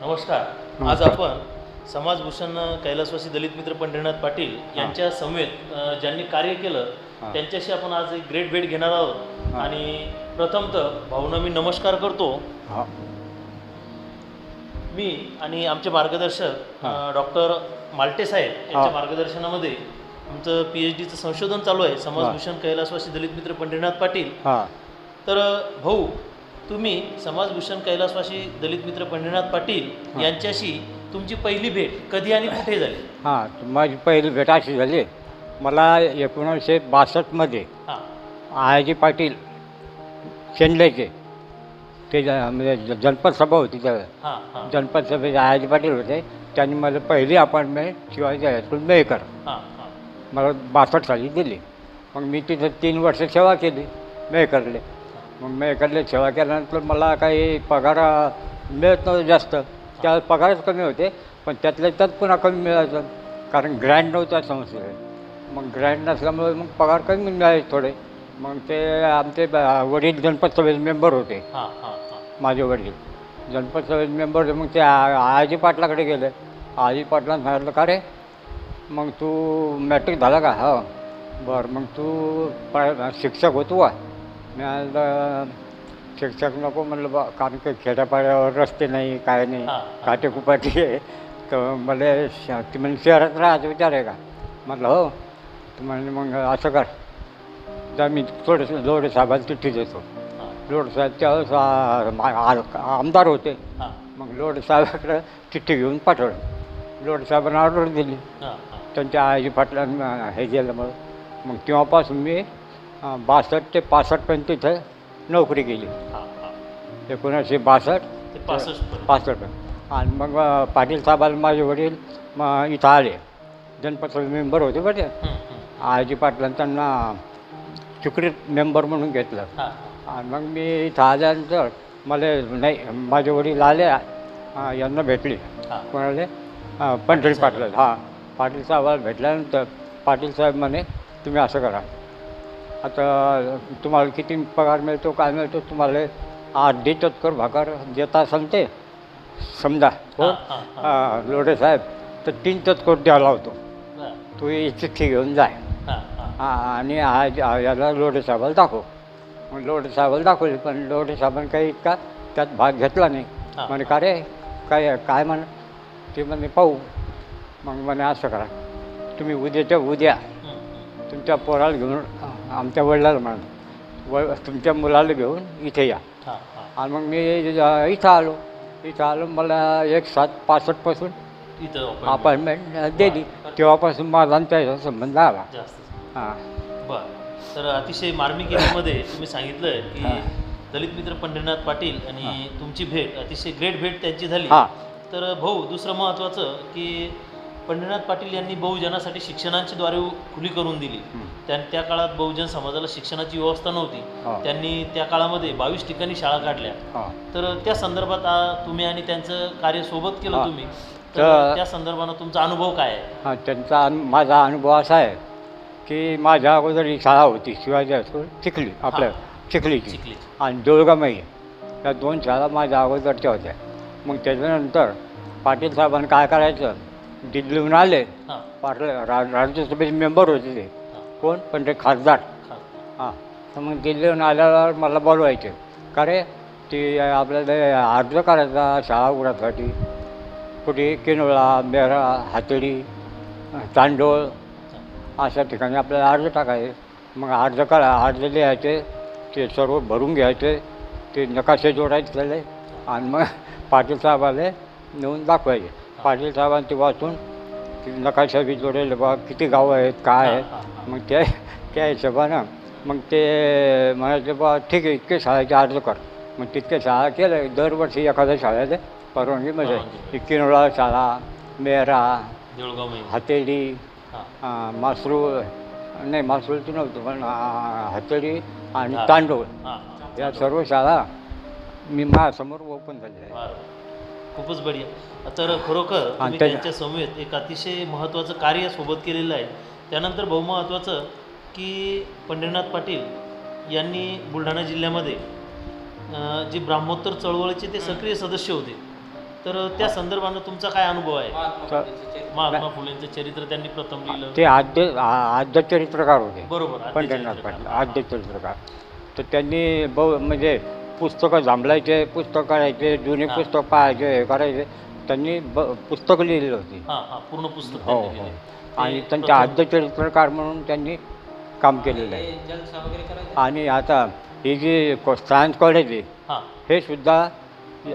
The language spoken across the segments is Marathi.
नमस्कार. आज आपण समाजभूषण कैलासवासी दलित मित्र पंढरीनाथ पाटील यांच्या समवेत अ, ज्यांनी कार्य केलं. त्यांच्याशी आपण आज एक ग्रेट भेट घेणार आहोत. आणि प्रथमतः भाऊना मी नमस्कार करतो. हा. मी आणि आमचे मार्गदर्शक. डॉक्टर मालटे साहेब यांच्या. मार्गदर्शनामध्ये आमचं पी एच डीचं संशोधन चालू आहे. समाजभूषण कैलासवासी दलित मित्र पंढरीनाथ पाटील. हा. तर भाऊ तुम्ही समाजभूषण कैलासवासी दलित मित्र पंढरीनाथ पाटील. यांच्याशी तुमची पहिली भेट कधी आणि कुठे झाली? हां माझी पहिली भेट अशी झाली. मला एकोणीसशे बासष्टमध्ये हां. आयाजी पाटील शेंडलेचे ते ज- म्हणजे ज- जनपद सभा होती त्या हां हां. जनपद सभेचे आयाजी पाटील होते. त्यांनी मला पहिली अपॉइंटमेंट शिवाजी हायस्कूल मेहकर हां हां. मला बासष्ट साली दिली. मग मी तिथं तीन वर्ष सेवा केली मेहकरले मग मेहकरले सेवा केल्यानंतर मला काही पगार मिळत नव्हतं जास्त. त्या पगारच कमी होते पण त्यातल्या त्यात पुन्हा कमी मिळायचं. कारण ग्रँड नव्हता संस्थेत मग ग्रँड नसल्यामुळे मग पगार कमी मिळायचे थोडे. मग ते आमचे वडील जनपद सभेचे मेंबर होते. हां हां हां. माझे वडील. जनपद सभेचे मेंबर होते. मग ते आजी पाटलाकडे गेले. आजी पाटला सांगितलं का रे? मग तू मॅट्रिक झाला का? हो. बरं मग तू शिक्षक होतो का? मी म्हणलं, शिक्षक नको म्हणलं बा कारण की खेड्यापाड्यावर रस्ते नाही काय नाही काटेकुपाटी आहे तर मला ती म्हणजे शहरात राहायचं विचार आहे का म्हटलं हो तर म्हणजे मग असं कर। जा मी थोडंसं लोढे साहेबाला चिठ्ठी देतो लोढे साहेब आ- आमदार होते। मग लोढे साहेबाकडे चिठ्ठी घेऊन पाठवलं। लोढे साहेबांना ऑर्डर दिली। त्यांच्या आईची पाटलांना हे गेलं मग। मग तेव्हापासून मी बासष्ट ते पासष्टपर्यंत तिथं नोकरी केली. एकोणीसशे बासष्ट ते पासष्ट पर्यंत. पासष्ट आणि मग पाटील साहेबाला माझे वडील मग इथं आले. जनपद मेंबर होते बरं. आजी पाटलांनी त्यांना सिक्रेट मेंबर म्हणून घेतलं. आणि मग मी इथं आल्यानंतर मला नाही माझे वडील आले यांना भेटली. कोणाले? पंढरी पाटील हां पाटील साहेबाला भेटल्यानंतर पाटील साहेब म्हणे तुम्ही असं करा. आता तुम्हाला किती पगार मिळतो काय मिळतो तुम्हाला अर्धी तत्कर भाकर देता असाल ते. समजा हो? लोढे साहेब तर तीन तत्कर द्यायला होतो. तू चिठ्ठी घेऊन जाय. आणि आज याला लोढे साहेबाला दाखव. मग लोढे साहेबाला दाखवली पण लोढे साहेबांनी काही इतका त्यात भाग घेतला नाही. म्हणे का रे? काय काय म्हण ते म्हणे पाहू. मग म्हणे असं करा. तुम्ही उद्याच्या उद्या. तुमच्या पोराला घेऊन आमच्या वडिलाला म्हणा व तुमच्या मुलाला घेऊन इथे या. आणि मग मी इथं आलो. इथं आलो मला एक सात पासष्टपासून इथं. अपॉइंटमेंट दिली. तेव्हापासून माझा त्याचा संबंध आला. जास्त हां. बर. तर अतिशय मार्मिक याच्यामध्ये तुम्ही सांगितलंय की. दलित मित्र पंढरीनाथ पाटील आणि तुमची भेट अतिशय ग्रेट भेट त्यांची झाली. हां. तर भाऊ दुसरं महत्त्वाचं की पंढरीनाथ पाटील यांनी बहुजनासाठी शिक्षणाची द्वारे खुली करून दिली. त्या त्या काळात बहुजन समाजाला शिक्षणाची व्यवस्था नव्हती. त्यांनी त्या काळामध्ये बावीस ठिकाणी शाळा काढल्या. तर त्या संदर्भात तुम्ही आणि त्यांचं कार्य सोबत केलं. तुम्ही. तर त्या संदर्भानं तुमचा अनुभव काय आहे? हां त्यांचा माझा अनुभव असा आहे की माझ्या अगोदर ही शाळा होती शिवाजी चिखली आपल्या चिखलीची. चिखली. आणि दोळगामाई या दोन शाळा माझ्या अगोदरच्या होत्या. मग त्याच्यानंतर पाटील साहेबांनी काय करायचं? दिल्लीहून आले. हां. पाटील रा राज्यसभेचे मेंबर होते ते. कोण? पण ते खासदार. हां हां. तर मग दिल्लीहून आल्यावर मला बोलवायचे. का रे? ते आपल्याला अर्ज करायचा शाळा उघडासाठी कुठे? किनोळा मेरा हातडी तांडोळ. अशा ठिकाणी आपल्याला अर्ज टाकायचे. मग अर्ज करा अर्ज लिहायचे. ते सर्व भरून घ्यायचे. ते नकाशे जोडायचे त्याले. आणि मग पाटील साहेबाला नेऊन दाखवायचे. पाटील साहेबांनी ते वाचून ते नकाशा बी जोडेल बा किती गावं आहेत काय आहेत? मग त्या त्या हिशोबानं मग ते म्हणायचे बा ठीक आहे इतके शाळेचे अर्ज कर. मग तितके शाळा केलं. दरवर्षी एखाद्या शाळेला परवानगी म्हणजे. किनोळा शाळा मेरा हातेडी मासरूळ नाही मासरूळची नव्हतं पण हातेडी आणि. तांडूळ या सर्व शाळा मी माझ्यासमोर ओपन झालेल्या आहेत. बरं. खूपच बढिया. तर खरोखर तुम्ही त्यांच्या समवेत एक अतिशय महत्त्वाचं कार्य सोबत केलेलं आहे. त्यानंतर बहुमहत्त्वाचं की पंढरीनाथ पाटील यांनी बुलढाणा जिल्ह्यामध्ये अं, जे ब्राह्मोत्तर चळवळीचे ते सक्रिय सदस्य होते. तर त्या संदर्भानं तुमचा काय अनुभव आहे? महात्मा फुलेंचं चरित्र. त्यांनी प्रथम लिहिलं. ते आद्य आ- आद्य चरित्रकार होते. बरोबर आद्य पंढरनाथ चरित्रकार. पाटील आद्य चरित्रकार. तर त्यांनी बहु म्हणजे पुस्तकं जांभळायचे पुस्तक काढायचे जुने हा. पुस्तक पाहायचे हे करायचे. त्यांनी ब पुस्तकं लिहिली होती. हा हा पूर्ण पुस्तक हो त्यांनी हो. लिहिलंय. आणि ते त्यांचे प्रथम- आद्य चरित्रकार म्हणून त्यांनी काम केलेलं आहे. आणि आता ही जी सायन्स कॉलेज आहे हा. हे सुद्धा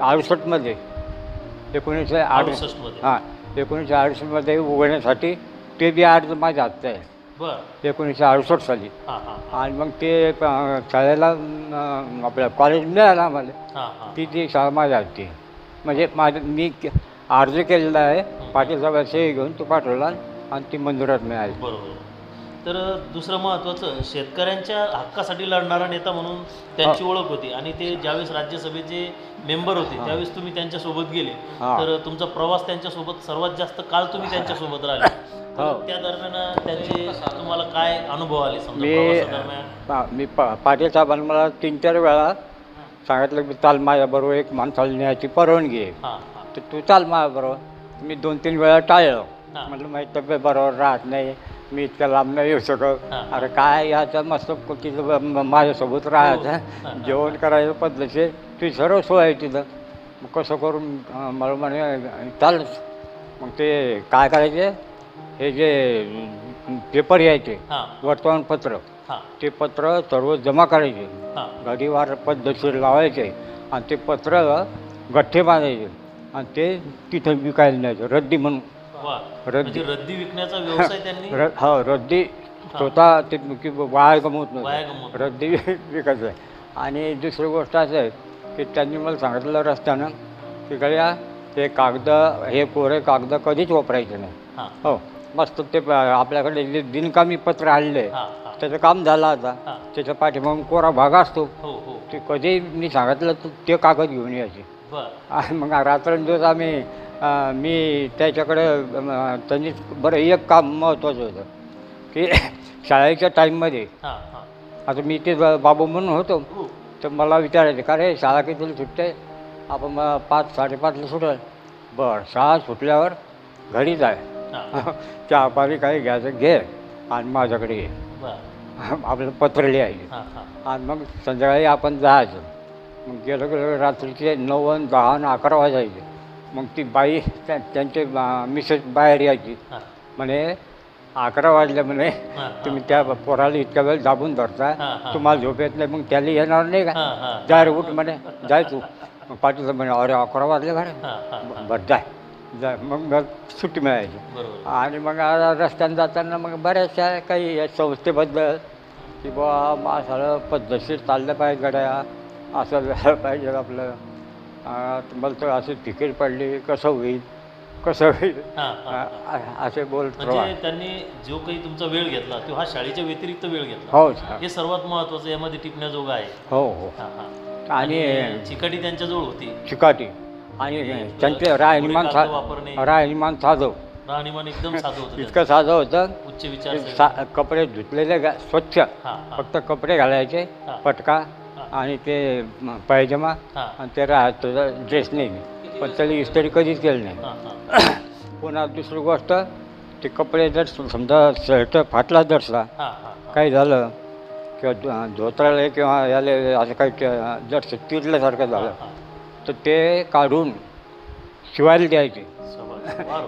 अडुसष्टमध्ये एकोणीसशे अडुसष्टमध्ये हां एकोणीसशे अडुसष्टमध्ये उघडण्यासाठी ते बी अर्ज माझ्या हातात आहे. बर. एकोणीसशे अडुसष्ट साली. आणि मग ते शाळेला आपल्या कॉलेज मिळालं आम्हाला. ती ती शाळा माझ्या हाती. म्हणजे माझं मी अर्ज केलेला आहे. पाटील साहेब सही घेऊन तो पाठवला आणि ती मंजुरात मिळाली. बरोबर. तर दुसरं महत्त्वाचं शेतकऱ्यांच्या हक्कासाठी लढणारा नेता म्हणून त्यांची ओळख होती. आणि ते ज्यावेळेस राज्यसभेचे मेंबर होते त्यावेळेस तुम्ही त्यांच्यासोबत गेले. तर तुमचा प्रवास त्यांच्यासोबत सर्वात जास्त काळ तुम्ही त्यांच्यासोबत राहिले. त्या दरम्यान त्यांचे तुम्हाला काय अनुभव आले मी पा- मी पा पाटील साहेबांनी मला तीन चार वेळा सांगितलं की चाल माझ्याबरोबर एक माणसाला न्यायची परवानगी आहे. हा हा. तर तू चाल माझ्याबरोबर. मी दोन तीन वेळा टाळलो. हा. म्हटलं माझी तब्येत बरोबर राहत नाही. मी इतक्या लांब नाही येऊ शकत. हा. अरे काय याचं मस्त तिथं ब- म- माझ्यासोबत हो. राहायचं जेवण करायचं पद्धतशीर. ती सर्व सोय आहे तिथं. मग कसं करून अं, मला म्हणे चालच. मग ते काय करायचे? हे जे पेपर यायचे हा. वर्तमानपत्र हा. ते पत्र सर्व जमा करायचे. हा. गाडीवर पद्धतशीर लावायचे आणि ते पत्र गठ्ठे बांधायचे आणि ते तिथं विकायला न्यायचं रद्दी म्हणून. वा. रद्दी. म्हणजे रद्दी विकण्याचा व्यवसाय त्यांनी? र हो रद्दी. स्वतः ते की वाया गमवत वाया नव्हतं. गमवत रद्दी विकायचं आहे. आणि दुसरी गोष्ट असं आहे की त्यांनी मला सांगितलं रस्त्यानं की गड्या हे कागद हे कोरे कागद कधीच वापरायचे नाही हा. हो. मस्त ते प- आपल्याकडे जे बिनकामी पत्र आणले हा हा. त्याचं काम झालं आता. हा. त्याच्या पाठीमागून कोरा भाग असतो. हो हो ते कधी मी सांगितलं तर ते कागद घेऊन यायचे. बर. आणि मग रात्रंदिवस आम्ही अं, मी त्याच्याकडे अं, त्यांनी बरं एक काम महत्त्वाचं होतं की शाळेच्या टाईममध्ये हा हा. आता मी ते ब- बाबू म्हणून होतो. हो. तर मला विचारायचे का रे शाळा कितीला सुटते? आपण मग पाच साडेपाचला सुटेल. बरं शाळा सुटल्यावर घरी जाय चहा पाणी काही घ्यायचं घे आणि माझ्याकडे ये. आपलं पत्र लिहायचे आणि मग संध्याकाळी आपण जायचं. मग गेलो गेलो रात्रीचे नऊ आणि दहा आणि अकरा वाजायचे. मग ती बाई त्या- त्यांचे मिसेस बाहेर यायची. म्हणे अकरा वाजले म्हणे. तुम्ही त्या पोराला इतक्या वेळ दाबून धरता. तुम्हाला झोप येत नाही मग त्याला येणार नाही का? जाय उठ म्हणे. जाय तू. मग पाटील म्हणे अरे अकरा वाजले का रे हा. बरं जाय. जाय मग मग सुट्टी मिळायची. बरोबर. आणि मग आ- रस्त्याने जाताना मग बऱ्याचशा काही या संस्थेबद्दल की बुवा माणसाला पद्धतशीर चाललं पाहिजे गड्या असं झालं पाहिजे आपलं. आ, तुम्हाला तर अशी तिकीट पडली कसं होईल कसं होईल? हा आ, हा. आ- असे बोलत म्हणजे. त्यांनी जो काही तुमचा वेळ घेतला तो हा शाळेच्या व्यतिरिक्त वेळ घेतला. हो सर. हे सर्वात महत्वाचं यामध्ये टिपण्याजोगं आहे. हो हो. हा हा. आणि चिकाटी त्यांच्याजवळ होती. चिकाटी. आणि त्यांचे राहणीमान वापरणे. सा राहणीमान साधव. राहणीमान एकदम साधं होतं इतकं साधं होतं. त्यांचं. उच्च विचार सा कपडे धुतलेले स्वच्छ. हा हा. फक्त कपडे घालायचे हा. पटका हा. आणि ते म, पायजमा हा. आणि ते राहत ड्रेस नाही. पण त्याला इस्त्री कधीच केली नाही. हा हा. पुन्हा दुसरी गोष्ट ते कपडे जर सम- समजा शर्ट फाटला दर्शला हा हा काही झालं? किंवा धो- धोत्राला किंवा याला असं काही के- जर चिरल्यासारखं झालं. हा. तर ते काढून शिवायला द्यायचे.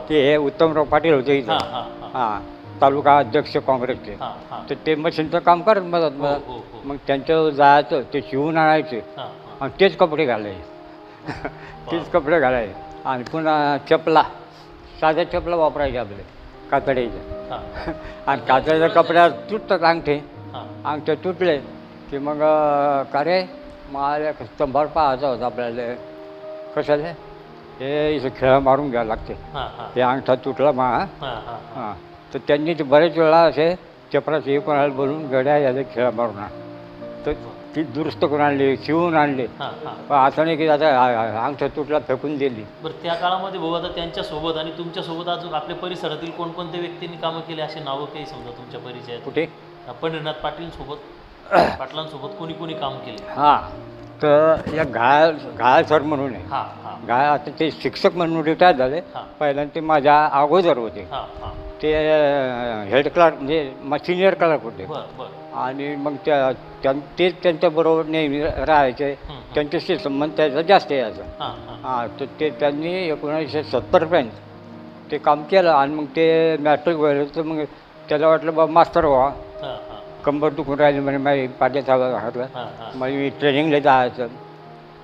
ते हे उत्तमराव पाटील होते हा इथं हा. तालुका अध्यक्ष काँग्रेसचे. तर ते मशीनचं काम करत मदत हो मदत. हो हो. मग त्यांच्यावर जायचं ते शिवून आणायचे. आणि तेच कपडे घालायचे. तेच कपडे घालायचे. आणि पुन्हा चपला साध्या चपला वापरायचे आपले कातडीच्या हा. आणि कातडीच्या कपड्यात तुटतात अंगठे. अंगठे तुटले की मग का रे? मला स्तंभार पाहायचा होता आपल्याला. कशाला? हे इथं खेळा मारून घ्यावं लागते. हा ते अंगठा तुटला मा हा. तर त्यांनी ते बरेच वेळा असे चपराचे हे कोणाला बोलून गड्या याला खेळा मारून आण तर ती दुरुस्त करून आणली शिवून आणली. पण असं नाही की आता अंगठा तुटला फेकून दिली. बरं त्या काळामध्ये भाऊ आता त्यांच्यासोबत आणि तुमच्यासोबत अजून आपल्या परिसरातील कोणकोणत्या व्यक्तींनी कामं केली असे नावं काही समजा तुमच्या परिचयात? कुठे? पंढरीनाथ पाटील सोबत. पाटलांसोबत कोणी कोणी काम केले? हां तर एक घायल घायल सर म्हणून आहे. हा हा. आता ते शिक्षक म्हणून रिटायर झाले. हा. पहिल्यांदा ते माझ्या अगोदर होते. हा हा. ते हेड क्लार्क म्हणजे मग सिनियर क्लार्क होते. बर बर. आणि मग त्या त्यां- तेच त्यांच्याबरोबर नेहमी राहायचे. हं. त्यांच्याशी संबंध त्याचा जास्त यायचा हा हा. हां तर ते त्यांनी एकोणीसशे सत्तरपर्यंत ते काम केलं. आणि मग ते मॅट्रिक वगैरे तर मग त्याला वाटलं बा मास्तर व्हा. कंबर दुखून राहिली म्हणे माझी चालत घातलं हा हा. मग मी ट्रेनिंगला जायचं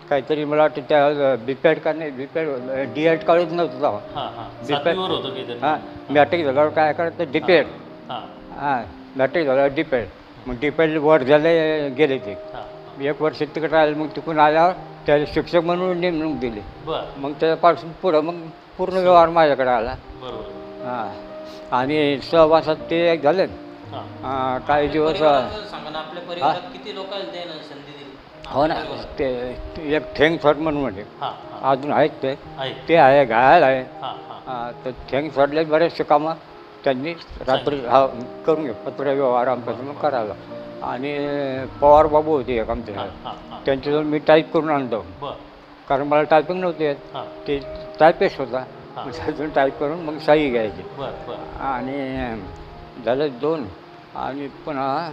काहीतरी मला वाटतं त्या बीपॅड का नाही बीपॅड डी एड काढत नव्हतं तेव्हा. हा हा. बिपॅ- सातवीवर होतं काहीतरी. हां मॅट्रिक झाल्यावर काय करायचं? डिपेड हा. हां मॅट्रिक झाल्यावर डिपेड मग डिपेड वर झाले गेले ते. हा. एक वर्ष तिकडे राहिले मग तिकडून आल्यावर त्याला शिक्षक म्हणून नेमणूक दिली. बर. मग त्याच्यापासून पुढं मग पूर्ण व्यवहार माझ्याकडे आला. बरोबर. हां. आणि सहवासात ते झाले. हा. काही दिवस परिवाराचं सांगा ना आपल्या परिवारात किती लोकांना त्यानं संधी दिली? हो ना ते एक ठेंग सर म्हणून म्हणजे अजून आहेत ते. ते आहे घायल आहे. हा हा. हां, तर ठेंग सरले बरेचसे कामं त्यांनी रात्री हा करून घे पत्र व्यवहार आमच्याकडून करायला. आणि पवार बाबू होते एक हा त्यांच्याजवळ मी टाईप करून आणतो. कारण मला टायपिंग नव्हती येत. ते टायपिस्ट होता. त्यातून टाईप करून मग सही घ्यायची. आणि झालं दोन. आणि पुन्हा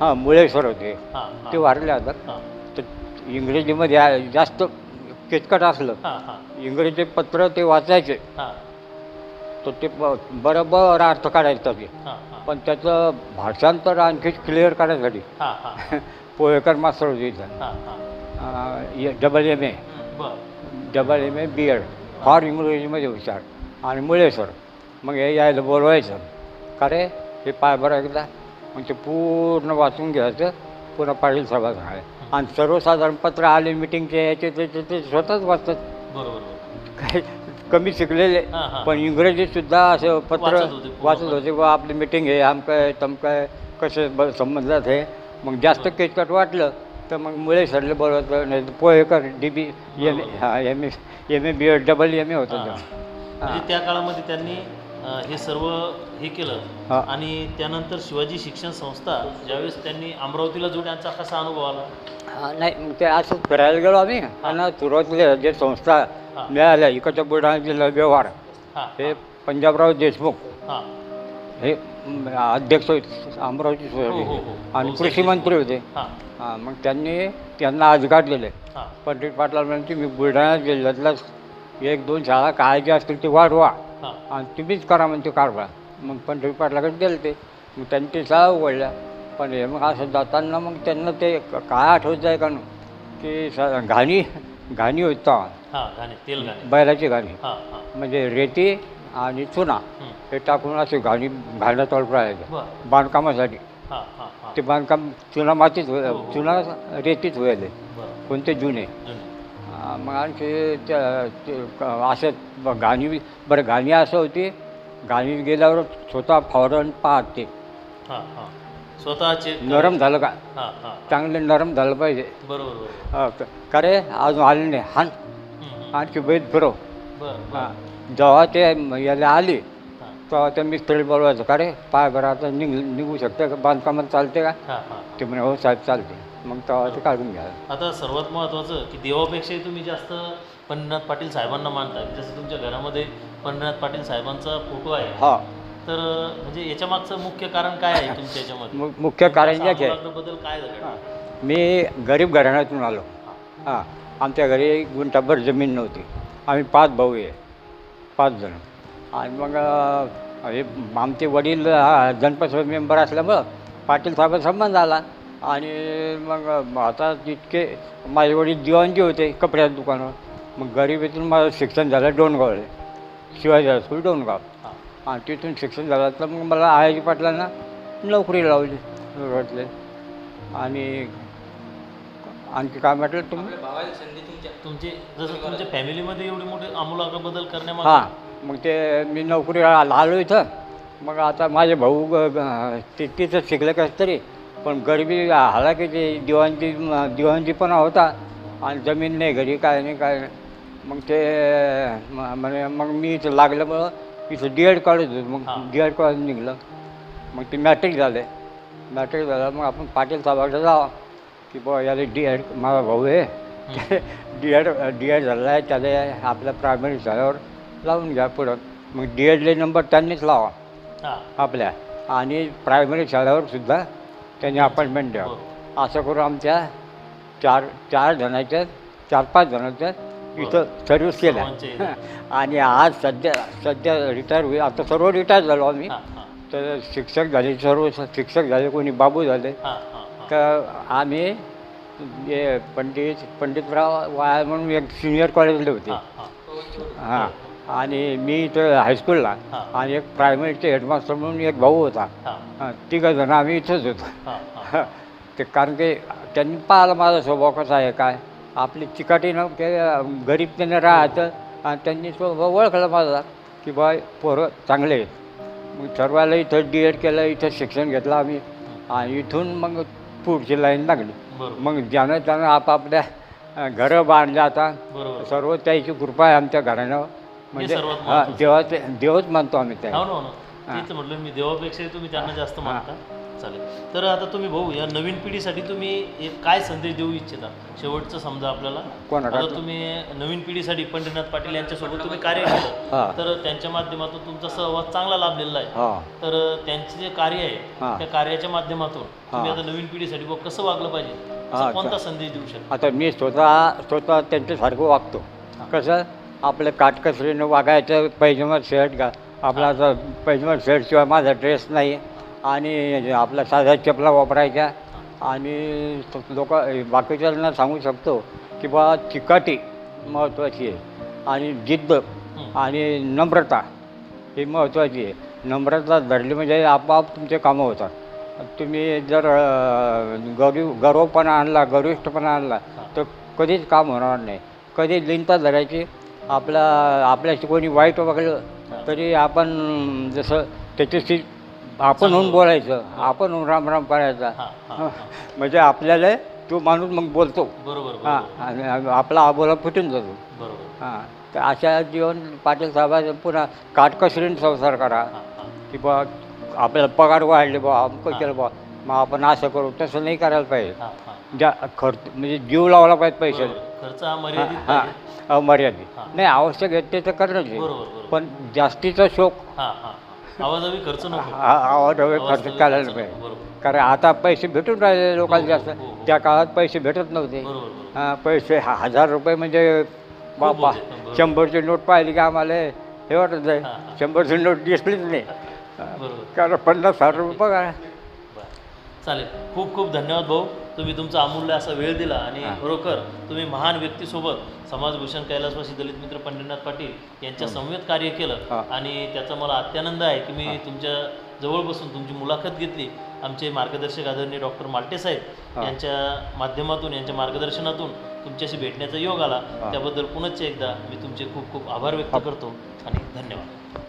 हां मुळे सर होते. हा हा. ते वारले आता. हा. तर इंग्रजीमध्ये आ- जास्त किचकट असलं. हा हा. इंग्रजी पत्र ते वाचायचे. हा. तर ते ब- बरोबर अर्थ काढायचा ते. हा हा. पण त्याचं भाषांतर आणखी क्लिअर करायसाठी हा हा. पोहेकर मास्तर होते इथं. हा हा. डबल एम ए बर. Double M A B Ed फार इंग्रजीमध्ये हुशार. आणि मुळे सर मग हे यायला बोलवायचं. का रे? हे पाय बरं एकदा मग ते पूर्ण वाचून घ्यायचं पुन्हा पाटील सभा आहे आणि सर्वसाधारण पत्र आले मिटिंगचे याचे ते ते- स्वतःच वाचतात. बरोबर बरोबर. काही कमी शिकलेले हा, हा. पण इंग्रजीत सुद्धा असं पत्र वाचत होते बा आपली मिटिंग आहे आमकं तमकं कसे ब संबंधात आहे. मग जास्त किचकट वाटलं तर मग मुळे सरले बोलवतं नाही तर Pohekar D B M A हा M A M A B Ed double M A होतं हा. म्हणजे त्या काळामध्ये त्यांनी हे सर्व हे केलं हा. आणि त्यानंतर शिवाजी शिक्षण संस्था ज्यावेळेस त्यांनी अमरावतीला जो त्यांचा कसा अनुभव आला? हा, नाही मग ते असंच फिरायला गेलो आम्ही आणि सुरुवातीला जे संस्था हा. मिळाल्या इकडच्या बुलढाणा जिल्हा व्यवहार हा. हे पंजाबराव देशमुख हा. हे म, अध्यक्ष होते अमरावती हो, हो, हो. सोसायटी आणि हो, कृषी मंत्री होते. हा. हां मग त्यांनी त्यांना अधिकार दिले. हा. पंडित पाटला म्हणजे मी बुलढाणा जिल्ह्यातल्या एक दोन शाळा काय ज्या असतील ते वाढवा. हा आणि तुम्हीच करा म्हणते कारभार. मग पंडित पाटलाकडे दिले ते? मग त्यांनी ते शाळा उघडल्या. पण हे मग असं जाताना मग त्यांना ते काय आठवत आहे का नु की स- घाणी घाणी होती. हा बैलाची घाणी. म्हणजे रेती आणि चुना. हे टाकून असे घाणी घाण्यात राहायचं बांधकामासाठी. ते बांधकाम चुना मातीत हो, हो. चुना रेतीत व्हायले बर. कोणते जुने. मग आणखी त्या ते क- असं गाणी बरं गाणी असं होती गाणी गेल्यावर स्वतः फॉरन पाहत. ते स्वतःचे नरम झालं का? हा हा. चांगलं नरम झालं पाहिजे. बरोबर क- रे? अजून आले नाही. हान. आणखी बैल फिरव जेव्हा ते याला आली तेव्हा त्या मिस्त्री बोलवायचं का रे? पाय बरं आता निघ निघू शकते का? बांधकामात चालते का? हा हा. ते म्हणे हो साहेब चालते. मग तेव्हा ते काढून घ्या. आता सर्वात महत्त्वाचं की देवापेक्षाही तुम्ही जास्त पंढरीनाथ पाटील साहेबांना मानता. की जसं तुमच्या घरामध्ये पंढरीनाथ पाटील साहेबांचा फोटो आहे. हा. तर म्हणजे याच्या मागचं मुख्य कारण काय आहे तुमच्या याच्यामध्ये? मु- मुख्य कारण जे आहे बद्दल काय झालं? मी गरीब घराण्यातून आलो. हां. आमच्या घरी गुंठाभर जमीन नव्हती. आम्ही पाच भाऊ आहे. पाच जण. आणि मग अं, हे आमचे वडील हा, जनपद मेंबर असल्यामुळं पाटील साहेब संबंध आला. आणि मग आता जितके माझे वडील दिवाणजी होते कपड्याच्या दुकानावर मग गरिबीतून माझं शिक्षण झालं डोणगावले. शिवाजी हायस्कूल डोणगाव. हां. आणि तिथून शिक्षण झालं तर मग मला आयाजी पाटलांना नोकरी लावली रोडले आणि आणखी काय म्हटलं तुम्ही तुमचे जसं तुमच्या फॅमिलीमध्ये एवढे मोठे आमूलाग्र बदल करण्यामागे हां मग ते मी नोकरीला आलो इथं. मग आता माझे भाऊ तिथं शिकले कसं तरी पण गरिबी हालाकी ते दिवाणजी दिवाणजीपणा होता. आणि जमीन नाही घरी काय नाही काय नाही. मग ते म- म्हणे मग मी इथं लागल्यामुळं इथं डी एड काढत होतो. मग. डी एड कॉलेज निघलं. मग ते मॅट्रिक झाले. मॅट्रिक झालं मग आपण पाटील साहेबाकडे जावं. की बुवा याला डी एड माझा भाऊ आहे. डी एड डी एड झाला आहे. त्याला आपल्या प्रायमरी शाळेवर लावून घ्या पुढं. मग डी एडले नंबर त्यांनीच लावा. आपल्या. आणि प्रायमरी शाळेवर सुद्धा त्यांनी अपॉइंटमेंट. द्यावं. असं करून आमच्या चार चार जणांच्या चार पाच जणांच्या इथं सर्व्हिस केल्या. आणि आज सध्या सध्या रिटायर होईल. आता सर्व रिटायर झालो आम्ही. तर शिक्षक झाले सर्व शिक्षक झाले कोणी बाबू झाले. तर आम्ही पंडित पंडितराव वाया म्हणून एक सिनियर कॉलेजला होते. हां. आणि मी इथं हायस्कूलला हां. आणि एक प्रायमरीचे हेडमास्टर म्हणून एक भाऊ होता. हां. हां, तिघं जण आम्ही इथंच होतो. हां हां. ते कारण की त्यांनी पाहिलं माझा स्वभाव कसा आहे काय? आपली चिकाटीनं ते गरीब त्याने राहायचं आणि त्यांनी स्वभाव ओळखला माझा की बा पोरं चांगले आहेत. मग सर्वाला इथं डी एड केलं इथं शिक्षण घेतलं आम्ही. आणि इथून मग पुढची लाईन लागली. बरोबर. मग ज्यानं त्यानं आपापल्या अं, घरं बांधले आता. बरोबर. सर्व त्याची कृपा आहे आमच्या घरानं. म्हणजे सर्वात हां महत्त्वाचं. देवा देवच मानतो आम्ही त्या हो ना हो. ना तेच म्हटलं मी देवापेक्षा तुम्ही त्यांना जास्त मानता. चालेल. तर आता तुम्ही भाऊ या नवीन पिढीसाठी तुम्ही एक काय संदेश देऊ इच्छिता? शेवटचं समजा आपल्याला. कोणाला? आता तुम्ही नवीन पिढीसाठी पंढरीनाथ पाटील यांच्यासोबत तुम्ही कार्य केलं. हां. तर त्यांच्या माध्यमातून तुमचा सहवास चांगला लाभलेला आहे. हां. तर त्यांचे जे कार्य आहे हां. त्या कार्याच्या माध्यमातून तुम्ही हां. आता नवीन पिढीसाठी बुवा कसं वागलं पाहिजे? असा हां, कोणता संदेश देऊ शकता? आता मी स्वतः स्वतः त्यांच्यासारखं वागतो. कसं? आपलं काटकसरीनं वागायचं पैजमा शर्ट का आपला आता पैजमा शर्टशिवाय माझा ड्रेस नाही. आणि आपला साध्या चपला वापरायच्या आणि लोक बाकीच्यांना सांगू शकतो की बा चिकाटी महत्त्वाची आहे. आणि जिद्द आणि नम्रता ही महत्त्वाची आहे. नम्रता धरली म्हणजे आपोआप तुमचे कामं होतात. तुम्ही जर अं, गरीब गर्वपणा आणला गर्विष्ठपणा आणला तर कधीच काम होणार नाही. कधी लिंता धरायची आपला आपल्याशी कोणी वाईट वागलं तरी आपण जसं त्याच्याशी आपण होऊन बोलायचं आपण होऊन राम राम करायचा. म्हणजे आपल्याला तो माणूस मग बोलतो. बरोबर हां आणि आपला आबोला फुटून जातो. बरोबर. हां तर अशा जीवन पाटील साहेबांचं पुन्हा काटकसरीने संसार करा. की बा आपल्याला पगार वाढले बा अमकं केलं बा मग आपण असं करू तसं नाही करायला पाहिजे. ज्या खर्च म्हणजे जीव लावला पाहिजे बरोबर. खर्च हा मर्यादित हां पाहिजे. अमर्यादित हां. नाही आवश्यक आहे ते तर करणंच आहे. बरोबर बरोबर. पण जास्तीचा शोक. हां हां आवाजावी खर्च नको. हा खर्च आवाजावी करायला नको. पाहिजे. बरोबर. कारण आता पैसे भेटून राहिले लोकांना जास्त. हो, हो. त्या काळात पैसे भेटत नव्हते. बरोबर बरोबर. हां पैसे हा- हजार रुपये म्हणजे बापा होते, बरोबर. शंभरची नोट पाहिली की आम्हाला हे वाटत आहे हां, हां. शंभरची नोट दिसलीच नाही. बरोबर. कारण पन्नास साठ रुपये पगार बरं चालेल. खूप खूप धन्यवाद भाऊ. तुम्ही तुमचा अमूल्य असा वेळ दिला आणि खरोखर तुम्ही महान व्यक्तीसोबत समाजभूषण कैलासवासी दलित मित्र पंढरीनाथ पाटील यांच्या संवेद कार्य केलं. आणि त्याचा मला अत्यानंद आहे की मी तुमच्या जवळ बसून तुमची मुलाखत घेतली. आमचे मार्गदर्शक आदरणीय डॉक्टर माल्टे साहेब. यांच्या माध्यमातून यांच्या मार्गदर्शनातून तुमच्याशी भेटण्याचा योग आला. त्याबद्दल पुनश्च एकदा मी तुमचे खूप खूप आभार व्यक्त करतो आणि धन्यवाद.